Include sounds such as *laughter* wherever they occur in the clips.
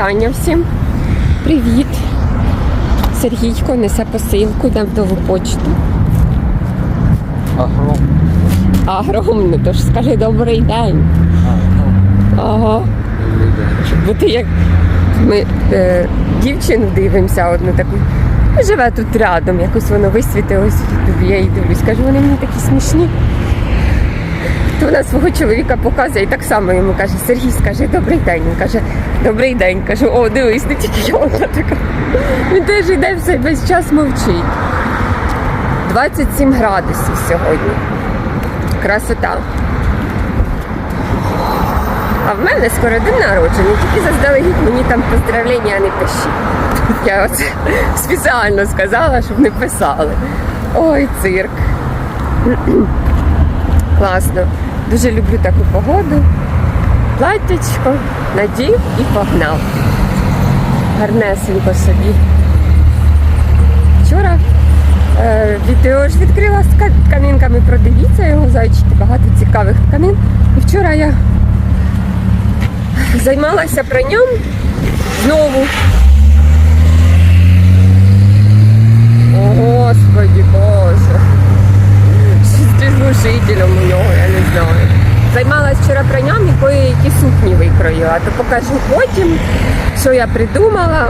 вітання всім. Привіт. Сергійко несе посилку, йдемо в нову почту. Агром. Агромно, тож скажи добрий день. Ага. Щоб бути як ми е, дівчину дивимося одну таку. ну, Живе тут рядом, якось воно висвітилось. Я їй дивлюсь, кажу, вони мені такі смішні. То вона свого чоловіка показує і так само йому каже, Сергій, скажи добрий день. Він каже, добрий день. Кажу, о, дивись, не тільки я одна така. Він теж йде все весь час мовчить. 27 градусів сьогодні. Красота. А в мене скоро день народження, тільки заздалегідь мені там поздравлення не пишіть. Я оце спеціально сказала, щоб не писали. Ой, цирк. *clears throat* Класно. Дуже люблю таку погоду. Платтячко, надів і погнав. Гарнесенько собі. Вчора е, відео ж відкрила з ка- тканинками, продивіться його зайчики, багато цікавих тканин. І вчора я займалася пранням знову. О, Господі Боже. Глушителем у нього, я не знаю. Займалась вчора пранням і кої-які сукні викроїла. То покажу потім, що я придумала.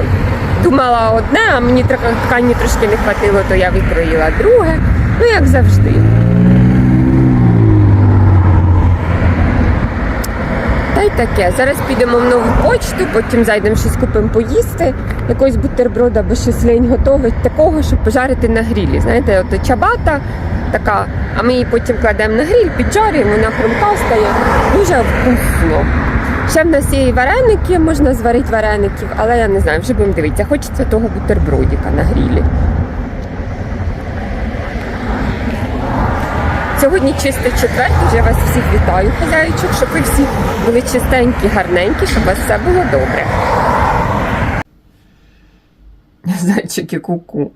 Думала одне, а мені ткані трошки не хватило, то я викроїла друге. Ну, як завжди. Та й таке. Зараз підемо в нову почту, потім зайдемо щось купимо поїсти, якогось бутерброда або щось лень готовить, такого, щоб пожарити на грілі. Знаєте, от чабата така, а ми її потім кладемо на гріль, піджарюємо, вона хрумка стає. Дуже вкусно. Ще в нас є і вареники, можна зварити вареників, але я не знаю, вже будемо дивитися. Хочеться того бутербродика на грілі. Сьогодні чистий четвер, дуже я вас всіх вітаю, хазяїчок, щоб ви всі були чистенькі, гарненькі, щоб у вас все було добре. Зайчики куку.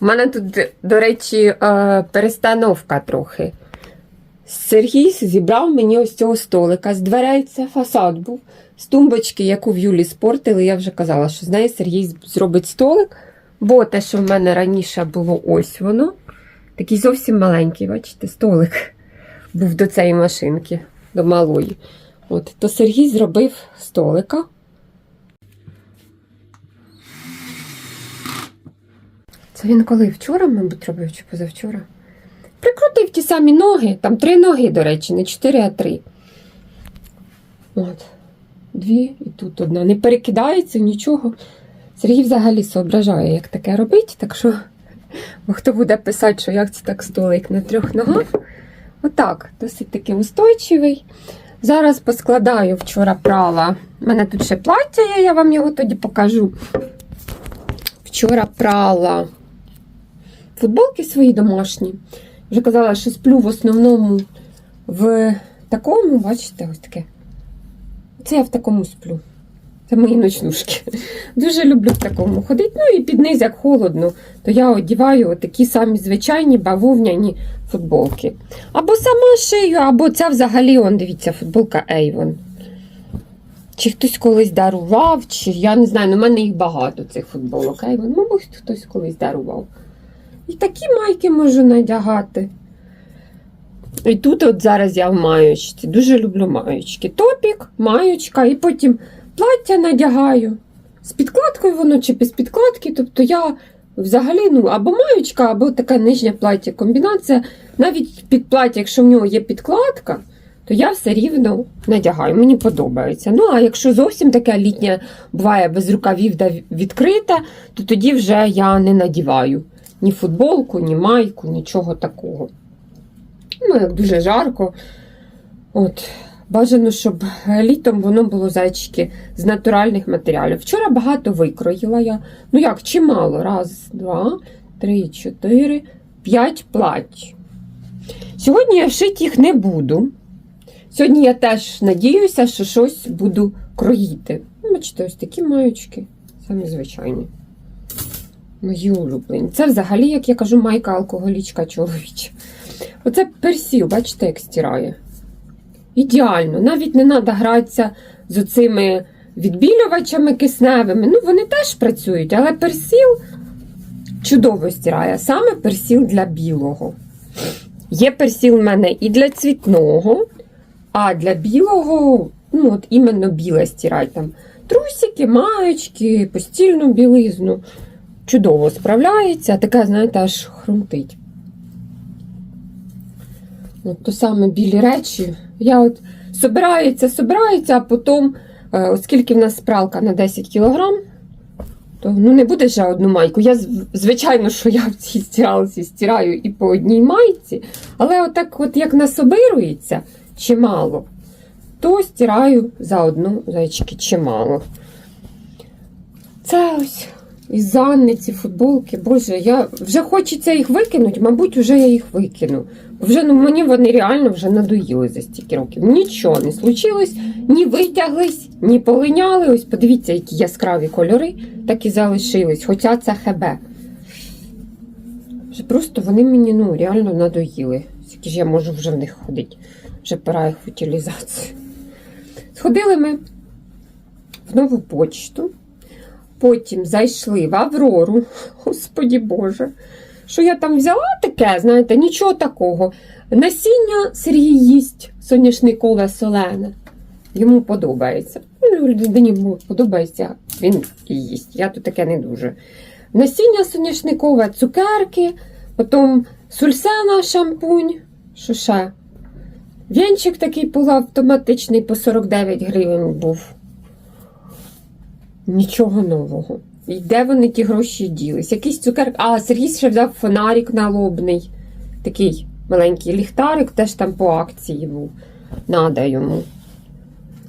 У мене тут, до речі, е, перестановка трохи. Сергій зібрав мені ось цього столика з дверей, це фасад був. З тумбочки, яку в Юлі спортили, я вже казала, що з неї Сергій зробить столик, бо те, що в мене раніше було ось воно. Такий зовсім маленький, бачите, столик був до цієї машинки, до малої. От, то Сергій зробив столика. Це він коли вчора, мабуть, робив чи позавчора? Прикрутив ті самі ноги, там три ноги, до речі, не чотири, а три. От. Дві і тут одна. Не перекидається нічого. Сергій взагалі соображає, як таке робить, так що. *laughs* Бо хто буде писати, що як це так столик на трьох ногах? Отак, досить таки устойчивий. Зараз поскладаю вчора прала. У мене тут ще плаття є, я вам його тоді покажу. Вчора прала футболки свої домашні. Вже казала, що сплю в основному в такому, бачите, ось таке. Це я в такому сплю. Це мої ночнушки. *laughs* Дуже люблю в такому ходити. Ну і під низ, як холодно, то я одіваю такі самі звичайні бавовняні футболки. Або сама шию, або ця взагалі, он, дивіться, футболка Avon. Чи хтось колись дарував, чи я не знаю, ну в мене їх багато цих футболок Avon. Мабуть, хтось колись дарував. І такі майки можу надягати. І тут от зараз я в маючці. Дуже люблю маючки. Топік, маючка, і потім плаття надягаю. З підкладкою воно чи без підкладки. Тобто я взагалі ну, або маючка, або така нижня плаття. Комбінація. Навіть під плаття, якщо в нього є підкладка, то я все рівно надягаю. Мені подобається. Ну, а якщо зовсім таке літнє буває без рукавів да відкрите, то тоді вже я не надіваю ні футболку, ні майку, нічого такого. Ну, як дуже жарко. От. Бажано, щоб літом воно було зайчики з натуральних матеріалів. Вчора багато викроїла я. Ну як, чимало. Раз, два, три, чотири, п'ять плать. Сьогодні я шити їх не буду. Сьогодні я теж надіюся, що щось буду кроїти. Бачите, ось такі маючки, самі звичайні. Мої улюблені. Це взагалі, як я кажу, майка алкоголічка чоловіча. Оце персіл, бачите, як стирає. Ідеально. Навіть не треба гратися з оцими відбілювачами кисневими. Ну, вони теж працюють, але персіл чудово стирає. Саме персіл для білого. Є персіл в мене і для цвітного, а для білого, ну, от іменно біле стирай там. Трусики, маєчки, постільну білизну. Чудово справляється, така, знаєте, аж хрумтить. От то саме білі речі. Я от собирається, собирається, а потім, е, оскільки в нас спралка на 10 кілограм, то ну, не буде вже одну майку. Я, звичайно, що я в цій стиралці стираю і по одній майці, але отак, от як насобирується чимало, то стираю за одну зайчики чимало. Це ось із Занни ці футболки. Боже, я вже хочеться їх викинути, мабуть, вже я їх викину. Вже ну, мені вони реально вже надоїли за стільки років. Нічого не случилось, ні витяглись, ні полиняли. Ось подивіться, які яскраві кольори, так і залишились. Хоча це ХБ. Вже просто вони мені ну, реально надоїли. Скільки ж я можу вже в них ходити. Вже пора їх в утилізацію. Сходили ми в нову почту. Потім зайшли в Аврору. *laughs* Господі Боже. Що я там взяла таке, знаєте, нічого такого. Насіння Сергій їсть соняшникове солене. Йому подобається. Ну, людині подобається, він і їсть. Я тут таке не дуже. Насіння соняшникове, цукерки, потім сульсена шампунь. Що ще? Вінчик такий полуавтоматичний по 49 гривень був. Нічого нового. І де вони ті гроші ділись? Якийсь цукерки. А, Сергій ще взяв фонарик налобний. Такий маленький ліхтарик, теж там по акції був. Надо йому.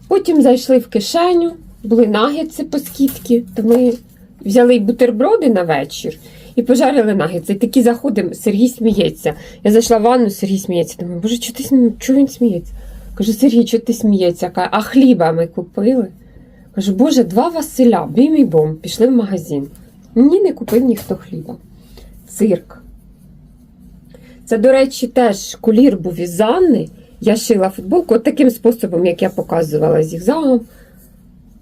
Потім зайшли в кишеню, були нагетси по скидці, то ми взяли бутерброди на вечір і пожарили нагетси. І такі заходимо, Сергій сміється. Я зайшла в ванну, Сергій сміється. Думаю, боже, чого ти чого він сміється? Кажу, Сергій, чого ти сміється? А хліба ми купили. Кажу, боже, два Василя, бім і бом, пішли в магазин. Мені не купив ніхто хліба. Цирк. Це, до речі, теж кулір був із Анни. Я шила футболку от таким способом, як я показувала зігзагом.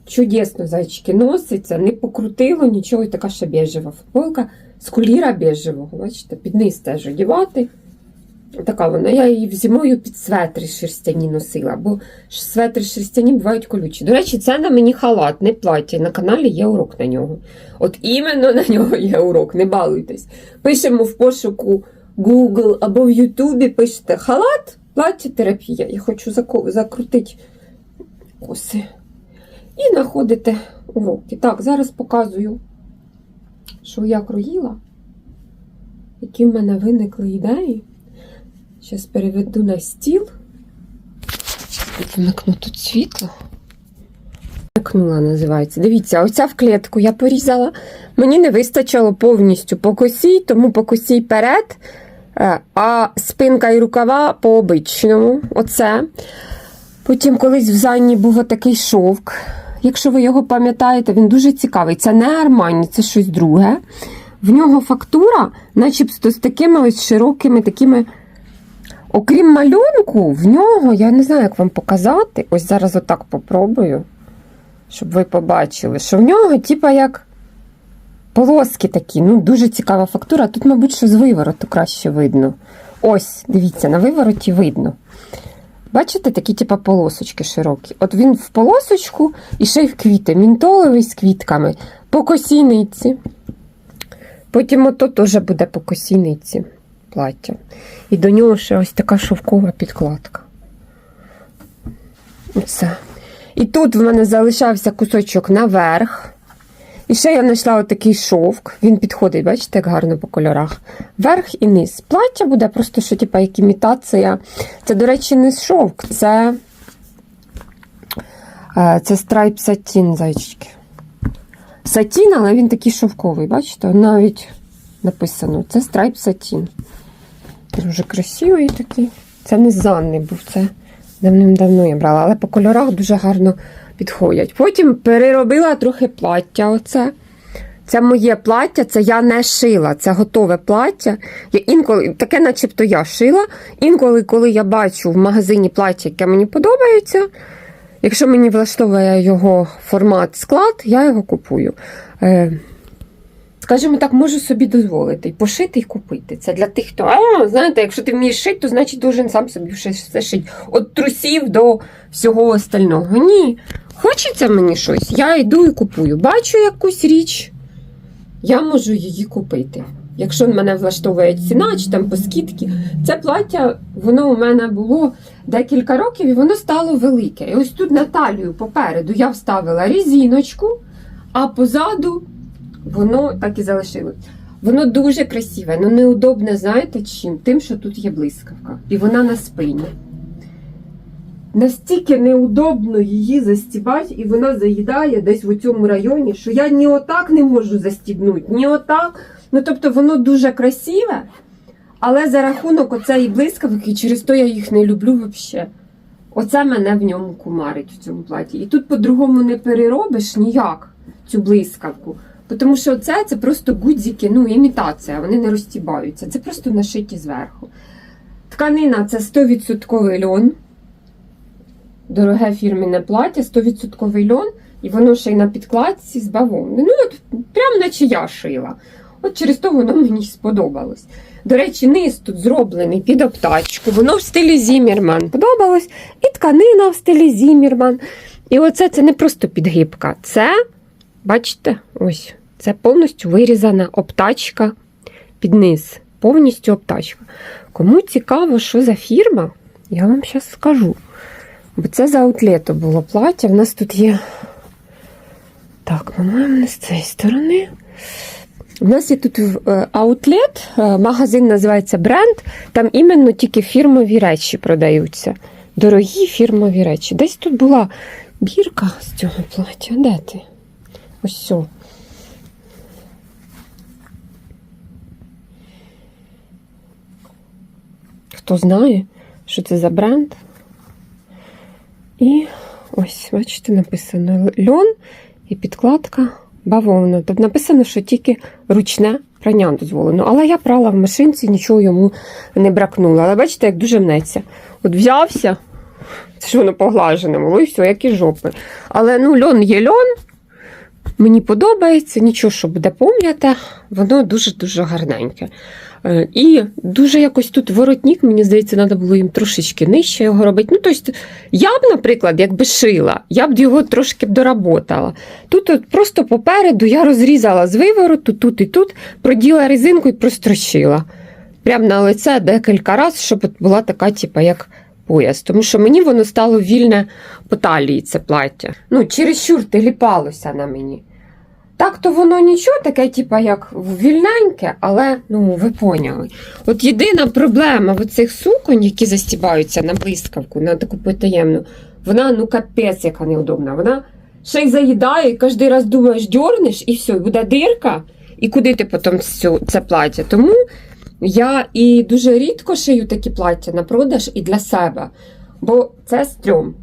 Чудесно, зайчики, носиться, не покрутило нічого, і така ще біжева футболка з куліра біжевого. Бачите, під низ теж одягати. Така вона. Я її зимою під светри шерстяні носила, бо светри шерстяні бувають колючі. До речі, це на мені халат, не плаття. На каналі є урок на нього. От іменно на нього є урок, не балуйтесь. Пишемо в пошуку Google або в Ютубі пишете халат, плаття, терапія. Я хочу закрутити коси. І знаходите уроки. Так, зараз показую, що я кроїла, які в мене виникли ідеї. Зараз переведу на стіл. Вмикну тут світло. Вмикнула, називається. Дивіться, оця в клітку я порізала. Мені не вистачило повністю по косі, тому по косі перед, е, а спинка і рукава по обичному. Оце. Потім колись в Занні був отакий шовк. Якщо ви його пам'ятаєте, він дуже цікавий. Це не Армані, це щось друге. В нього фактура, начебто з такими ось широкими такими. Окрім малюнку, в нього, я не знаю, як вам показати. Ось зараз отак попробую, щоб ви побачили, що в нього, типа, як полоски такі, ну, дуже цікава фактура. Тут, мабуть, що з вивороту краще видно. Ось, дивіться, на вивороті видно. Бачите, такі, типа, полосочки широкі. От він в полосочку і ще й в квіти. Мінтоловий з квітками. По косійниці. Потім ото теж буде по косійниці плаття. І до нього ще ось така шовкова підкладка. Оце. І тут в мене залишався кусочок наверх. І ще я знайшла отакий шовк. Він підходить, бачите, як гарно по кольорах. Верх і низ. Плаття буде просто, що, типа, як імітація. Це, до речі, не шовк, це, е, це страйп сатін, зайчики. Сатін, але він такий шовковий, бачите? Навіть написано: це страйп сатін. Дуже красивий такий. Це не занний був, це давним-давно я брала, але по кольорах дуже гарно підходять. Потім переробила трохи плаття. Оце. Це моє плаття, це я не шила, це готове плаття. Я інколи, таке начебто я шила. Інколи, коли я бачу в магазині плаття, яке мені подобається, Якщо мені влаштовує його формат склад, я його купую. Скажімо так, можу собі дозволити і пошити і купити. Це для тих, хто, а, знаєте, якщо ти вмієш шити, то значить должен сам собі все, шити. От трусів до всього остального. Ні. Хочеться мені щось, я йду і купую. Бачу якусь річ, я можу її купити. Якщо мене влаштовує ціна чи там по скидці. Це плаття, воно у мене було декілька років і воно стало велике. І ось тут на талію попереду я вставила різіночку, а позаду воно так і залишилось. Воно дуже красиве, але неудобне, знаєте чим? Тим, що тут є блискавка. І вона на спині. Настільки неудобно її застібати, і вона заїдає десь в цьому районі, що я ні отак не можу застібнути, ні отак. Ну, тобто, воно дуже красиве, але за рахунок оцеї блискавки, через то я їх не люблю взагалі. Оце мене в ньому кумарить в цьому платі. І тут по-другому не переробиш ніяк цю блискавку. Тому що це, це просто гудзики, ну, імітація, вони не розтібаються. Це просто нашиті зверху. Тканина це 100% льон. Дороге фірменне плаття, 100% льон, і воно ще й на підкладці з бавовни. Ну, от прям наче я шила. От через то воно мені сподобалось. До речі, низ тут зроблений під обтачку. Воно в стилі Зімірман подобалось. І тканина в стилі Зімірман. І оце це не просто підгибка. Це, бачите, ось, це повністю вирізана обтачка під низ. Повністю обтачка. Кому цікаво, що за фірма, я вам зараз скажу. Бо це за аутлету було плаття. В нас тут є. Так, по-моєму, не з цієї сторони. У нас є тут е, аутлет, е, магазин називається бренд. Там іменно тільки фірмові речі продаються. Дорогі фірмові речі. Десь тут була бірка з цього плаття. Де ти? Ось все. Хто знає, що це за бренд? І ось, бачите, написано льон і підкладка бавовна. Тут написано, що тільки ручне прання дозволено. Але я прала в машинці, нічого йому не бракнуло. Але бачите, як дуже мнеться. От взявся, це ж воно поглажене було, і все, як і жопи. Але ну, льон є льон. Мені подобається, нічого, що буде пом'яте, воно дуже-дуже гарненьке. Е, І дуже якось тут воротник, мені здається, треба було їм трошечки нижче його робити. Ну, тобто, я б, наприклад, якби шила, я б його трошки б доработала. Тут от просто попереду я розрізала з вивороту, тут і тут, проділа резинку і прострочила. Прямо на лице декілька разів, щоб була така, типу, як пояс. Тому що мені воно стало вільне по талії, це плаття. Ну, чересчур теліпалося на мені. Так то воно нічого таке, типа, як вільненьке, але ну ви поняли. От єдина проблема в цих суконь, які застібаються на блискавку, на таку потаємну, вона ну капець, яка неудобна. Вона ще й заїдає, і кожен раз думаєш, дьорнеш, і все, буде дирка, і куди ти потім це плаття. Тому я і дуже рідко шию такі плаття на продаж і для себе, бо це стрьом.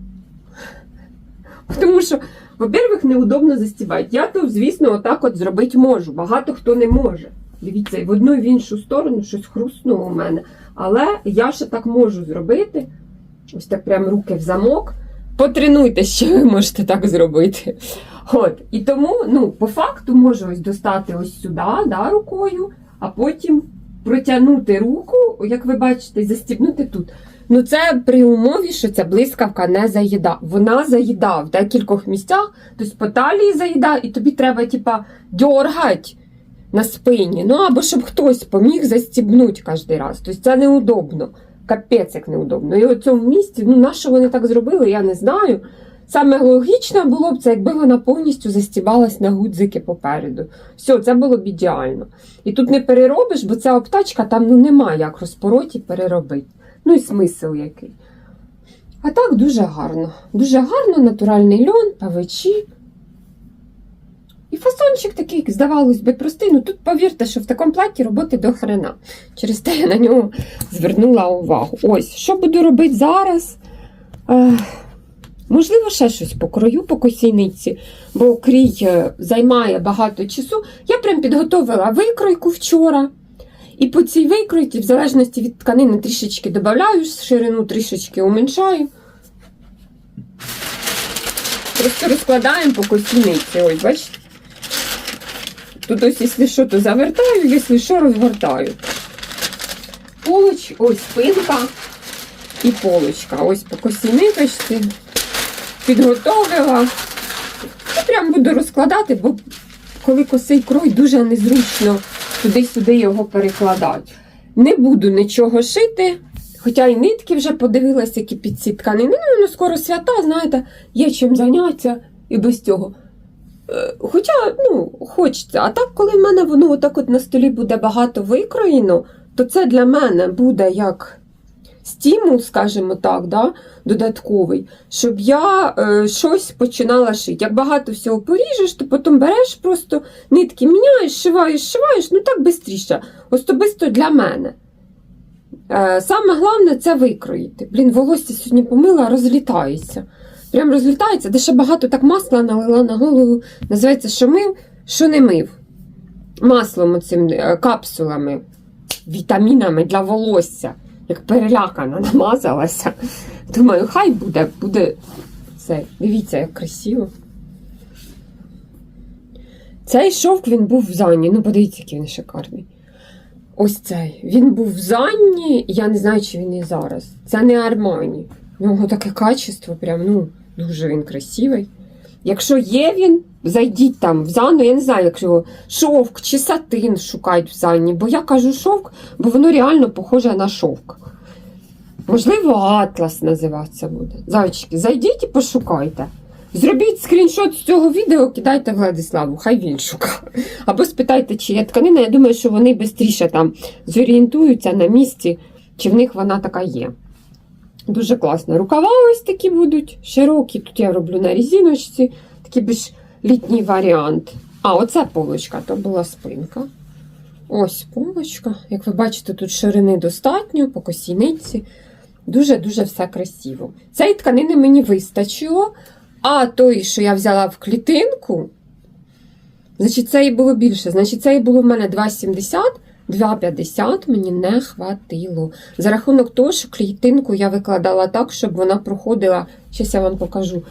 Тому що во-первых, неудобно застібати. Я то, звісно, отак от зробити можу. Багато хто не може. Дивіться, в одну і в іншу сторону щось хрустнуло у мене. Але я ще так можу зробити. Ось так прям руки в замок. Потренуйте, що ви можете так зробити. От. І тому, ну, по факту, можу ось достати ось сюди, да, рукою, а потім протягнути руку, як ви бачите, застібнути тут. Ну, це при умові, що ця блискавка не заїда. Вона заїда в декількох місцях, тобто по талії заїда, і тобі треба, типа, дьоргати на спині. Ну, або щоб хтось поміг застібнути кожен раз. Тобто це неудобно. Капець як неудобно. І у цьому місці, ну, на що вони так зробили, я не знаю. Саме логічно було б це, якби вона повністю застібалась на гудзики попереду. Все, це було б ідеально. І тут не переробиш, бо ця обтачка там ну, немає як розпороті переробити. Ну і смисл який. А так дуже гарно. Дуже гарно, натуральний льон, павичі. І фасончик такий, здавалось би, простий. Ну тут повірте, що в такому платі роботи до хрена. Через те я на нього звернула увагу. Ось, що буду робити зараз? Е, можливо, ще щось покрою по косійниці, бо крій е, займає багато часу. Я прям підготовила викройку вчора. І по цій викройці, в залежності від тканини, трішечки додаю, ширину трішечки уменьшаю. Просто розкладаємо по костяниці. Ось, бачите? Тут ось, якщо що, то завертаю, якщо що, розгортаю. Полоч, ось спинка і полочка. Ось по косіничці. Підготовила. І прям буду розкладати, бо коли косий крой, дуже незручно туди-сюди його перекладати. Не буду нічого шити. Хоча і нитки вже подивилася, які під ці тканини. Ну, ну, скоро свята, знаєте, є чим зайнятися і без цього. Е, Хоча, ну, хочеться. А так, коли в мене воно отак от на столі буде багато викроєно, то це для мене буде як стимул, скажімо так, да, додатковий, щоб я е, щось починала шити. Як багато всього поріжеш, то потім береш просто нитки, міняєш, шиваєш, шиваєш, ну так швидше. Особисто для мене. Е, саме головне це викроїти. Блін, волосся сьогодні помила, розлітається. Прям розлітається, де ще багато так масла налила на голову. Називається, що мив, що не мив. Маслом оцим е, капсулами, вітамінами для волосся. Як перелякана, *laughs* намазалася. Думаю, хай буде, буде це. Дивіться, як красиво. Цей шовк він був в Зані. Ну, подивіться, який він шикарний. Ось цей. Він був в Занні, я не знаю, чи він і зараз. Це не Армані. У нього таке качество, прям, ну, дуже він красивий. Якщо є він, зайдіть там в Занну, я не знаю, якщо шовк чи сатин шукають в Занні, бо я кажу шовк, бо воно реально похоже на шовк. Можливо, атлас називатися буде. Зайчики, зайдіть і пошукайте. Зробіть скріншот з цього відео, кидайте Владиславу, хай він шукає. Або спитайте, чи є тканина. Я думаю, що вони швидше там зорієнтуються на місці, чи в них вона така є. Дуже класно. Рукава ось такі будуть широкі. Тут я роблю на різиночці, такий більш літній варіант. А, оце полочка, то була спинка. Ось полочка. Як ви бачите, тут ширини достатньо, по косійниці. Дуже-дуже все красиво. Цієї тканини мені вистачило. А той, що я взяла в клітинку, значить, це і було більше. Значить, це і було в мене 2,70, 2,50 мені не хватило. За рахунок того, що клітинку я викладала так, щоб вона проходила. Щас я вам покажу.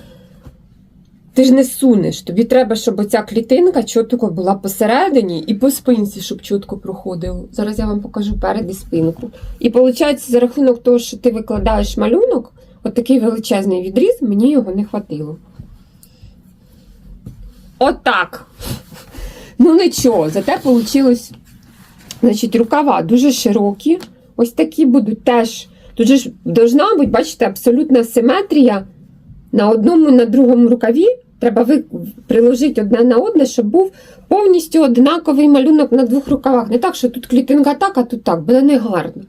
Ти ж не сунеш. Тобі треба, щоб оця клітинка чітко була посередині і по спинці, щоб чітко проходило. Зараз я вам покажу перед і спинку. І виходить, за рахунок того, що ти викладаєш малюнок, от величезний відріз, мені його не хватило. Отак. Ну нічого, зате вийшло. Значить, рукава дуже широкі. Ось такі будуть теж. Тут же ж должна бути, бачите, абсолютна симетрія на одному, на другому рукаві. Треба приложити одне на одне, щоб був повністю однаковий малюнок на двох рукавах. Не так, що тут клітинка так, а тут так, буде негарно.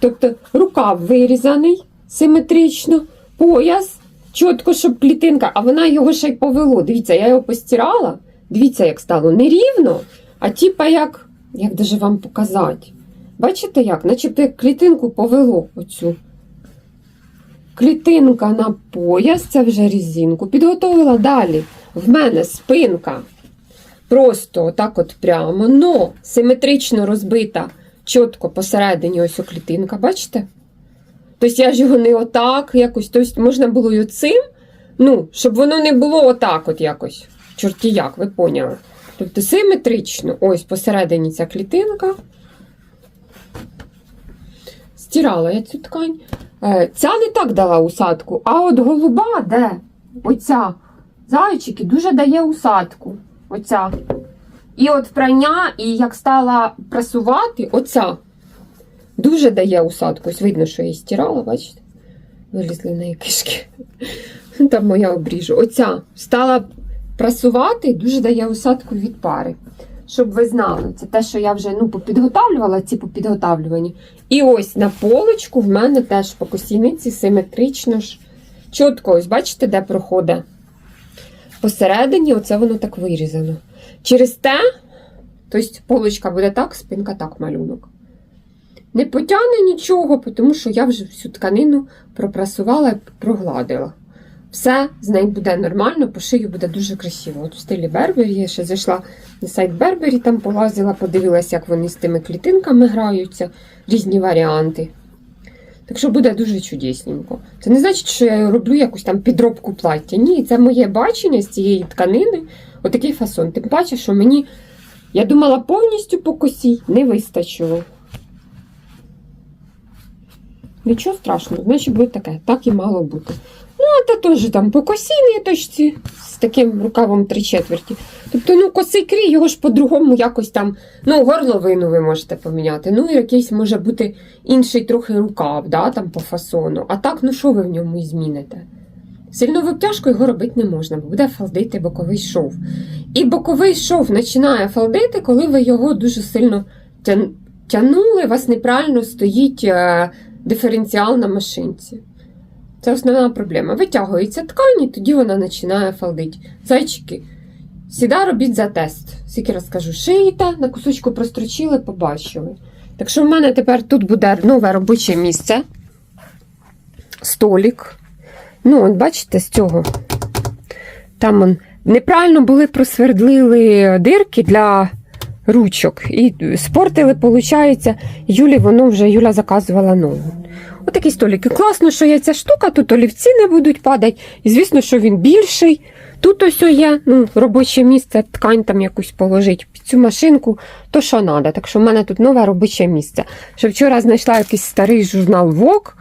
Тобто рукав вирізаний симетрично, пояс, чітко, щоб клітинка, а вона його ще й повело. Дивіться, я його постирала. Дивіться, як стало не рівно, а типа як, як даже вам показати. Бачите як? Начебто як клітинку повело оцю. Клітинка на пояс, це вже різинку. Підготовила далі. В мене спинка. Просто отак от прямо, но симетрично розбита чітко посередині ось клітинка, бачите? Тобто я ж його не отак якось, тобто можна було й оцим, ну, щоб воно не було отак от якось. Чорті як, ви поняли. Тобто симетрично, ось посередині ця клітинка. Стирала я цю ткань. Е, Ця не так дала усадку, а от голуба, де? Оця. Зайчики дуже дає усадку. Оця. І от прання, і як стала прасувати, оця. Дуже дає усадку. Ось видно, що я її стирала, бачите? Вилізли в неї кишки. Там моя обріжу. Оця стала прасувати, дуже дає усадку від пари. Щоб ви знали, це те, що я вже ну, попідготавлювала, ці попідготавлювані. І ось на полочку в мене теж по косійниці симетрично ж. Чітко, ось бачите, де проходить? Посередині, оце воно так вирізано. Через те, тобто полочка буде так, спинка так малюнок. Не потягне нічого, тому що я вже всю тканину пропрасувала і прогладила. Все з нею буде нормально, по шию буде дуже красиво. От в стилі Бербері я ще зайшла на сайт Бербері, там полазила, подивилася, як вони з тими клітинками граються, різні варіанти. Так що буде дуже чудесненько. Це не значить, що я роблю якусь там підробку плаття. Ні, це моє бачення з цієї тканини. Отакий фасон. Тим паче, що мені, я думала, повністю по косі не вистачило. Нічого страшного, значить буде таке, так і мало бути. Ну, та теж там по косі ниточці з таким рукавом три четверті. Тобто, ну, косий крій, його ж по-другому якось там, ну, горловину ви можете поміняти. Ну, і якийсь може бути інший трохи рукав, да, там по фасону. А так, ну що ви в ньому і зміните? Сильно в обтяжку його робити не можна, бо буде фалдити боковий шов. І боковий шов починає фалдити, коли ви його дуже сильно тян- тянули, у вас неправильно стоїть е, диференціал на машинці. Це основна проблема. Витягується ткань, і тоді вона починає фалдити. Зайчики, сіда робіть за тест. Скільки раз кажу, шиєте, на кусочку прострочили, побачили. Так що в мене тепер тут буде нове робоче місце. Столік. Ну, от бачите, з цього. Там он, неправильно були просвердлили дирки для ручок. І спортили, виходить, Юлі воно вже Юля заказувала нову. Отакі столики. Класно, що є ця штука, тут олівці не будуть падати. І звісно, що він більший. Тут ось є ну, робоче місце, ткань там якусь положить під цю машинку, то що треба. Так що в мене тут нове робоче місце. Що вчора знайшла якийсь старий журнал Вок,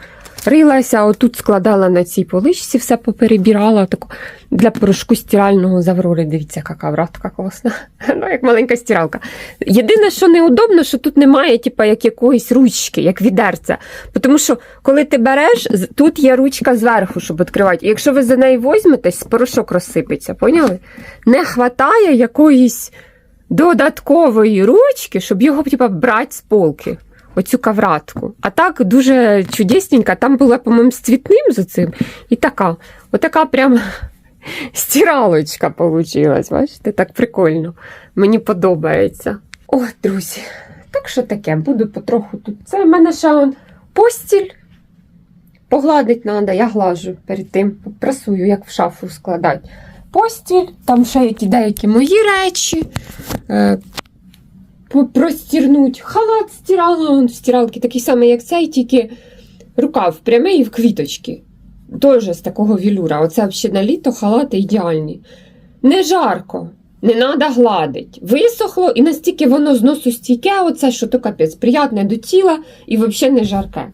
рилася, отут складала на цій поличці, все поперебирала таку для порошку стирального з Дивіться, яка вратка класна. *laughs* Ну, як маленька стиралка. Єдине, що неудобно, що тут немає, типа, як якоїсь ручки, як відерця. Тому що, коли ти береш, тут є ручка зверху, щоб відкривати. І якщо ви за неї візьметесь, порошок розсипеться, поняли? Не хватає якоїсь додаткової ручки, щоб його типа, брати з полки. Оцю кавратку. А так дуже чудесненька. Там була, по-моєму, з цвітним з цим. І така. Отака прям *laughs* стиралочка получилась. Бачите, так прикольно. Мені подобається. О, друзі. Так що таке, буду потроху тут. Це в мене ще он постіль. Погладить треба, я глажу перед тим, прасую, як в шафу складати. Постіль, там ще які деякі мої речі. Простірнуть. Халат стирала, он в стиралці такий самий, як цей, тільки рукав прямий і в квіточки. Теж з такого вілюра. Оце взагалі на літо халати ідеальні. Не жарко, не треба гладить. Висохло і настільки воно зносу стійке, оце, що то капець, приятне до тіла і взагалі не жарке.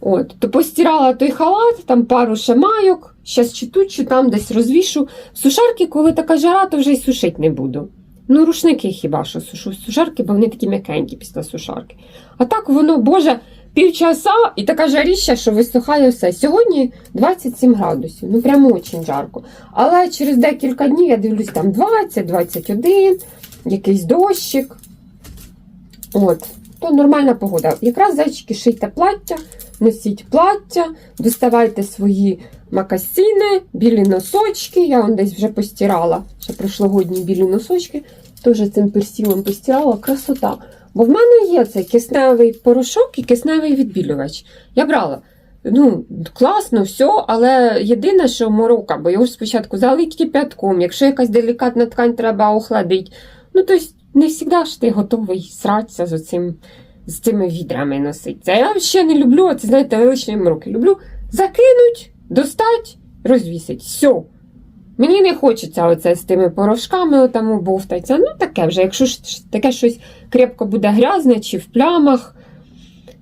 От, то постирала той халат, там пару ще майок, щас чи тут, чи там десь розвішу. Сушарки, коли така жара, то вже й сушити не буду. Ну, рушники хіба що сушу сушарки, бо вони такі м'якенькі після сушарки. А так воно, боже, півчаса і така жаріща, що висухає все. Сьогодні 27 градусів, ну прямо очень жарко. Але через декілька днів я дивлюсь, там 20-21, якийсь дощик. От, то нормальна погода. Якраз зайчики шийте плаття, носіть плаття, доставайте свої макасіни, білі носочки. Я вон десь вже постирала. Ще прошлогодні білі носочки. Теж цим персілом постирала. Красота. Бо в мене є цей кисневий порошок і кисневий відбілювач. Я брала. Ну, класно, все, але єдине, що морока, бо його спочатку залить кипятком, якщо якась делікатна ткань треба охладити. Ну, тобто, не завжди ж ти готовий сратися з оцим, з цими відрами носити. Це я ще не люблю, це знаєте, величні мороки. Люблю закинуть, достать, розвісить. Все. Мені не хочеться оце з тими порошками отам бовтатися. Ну, таке вже, якщо таке щось крепко буде грязне чи в плямах.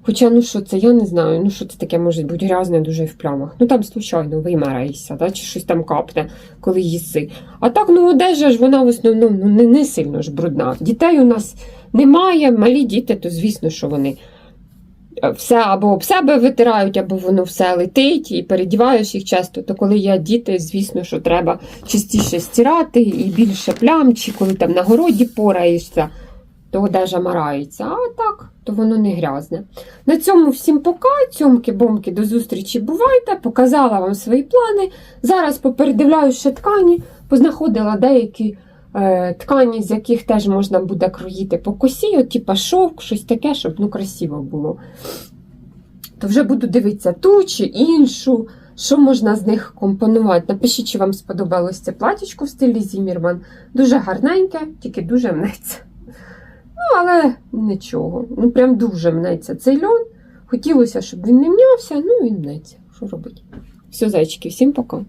Хоча, ну що це, я не знаю, ну що це таке може бути грязне дуже в плямах. Ну там, случайно, вимараєшся, да? чи щось там капне, коли їси. А так, ну одежа ж вона в основному ну, не, не сильно ж брудна. Дітей у нас немає, малі діти, то звісно, що вони все або об себе витирають, або воно все летить і передіваєш їх часто. То коли є діти, звісно, що треба частіше стирати і більше плям, чи коли там на городі пораєшся, то одежа марається. А так, то воно не грязне. На цьому всім пока. Цьомки-бомки, до зустрічі бувайте. Показала вам свої плани. Зараз попередивляю ще ткані, познаходила деякі ткані, з яких теж можна буде кроїти по косі, от типа шовк, щось таке, щоб ну, красиво було. То вже буду дивитися ту чи іншу, що можна з них компонувати. Напишіть, чи вам сподобалось це платічко в стилі Зімірман. Дуже гарненьке, тільки дуже мнеться. Ну, але нічого. Ну, прям дуже мнеться цей льон. Хотілося, щоб він не мнявся, ну він мнеться. Що робить? Все, зайчики, всім пока.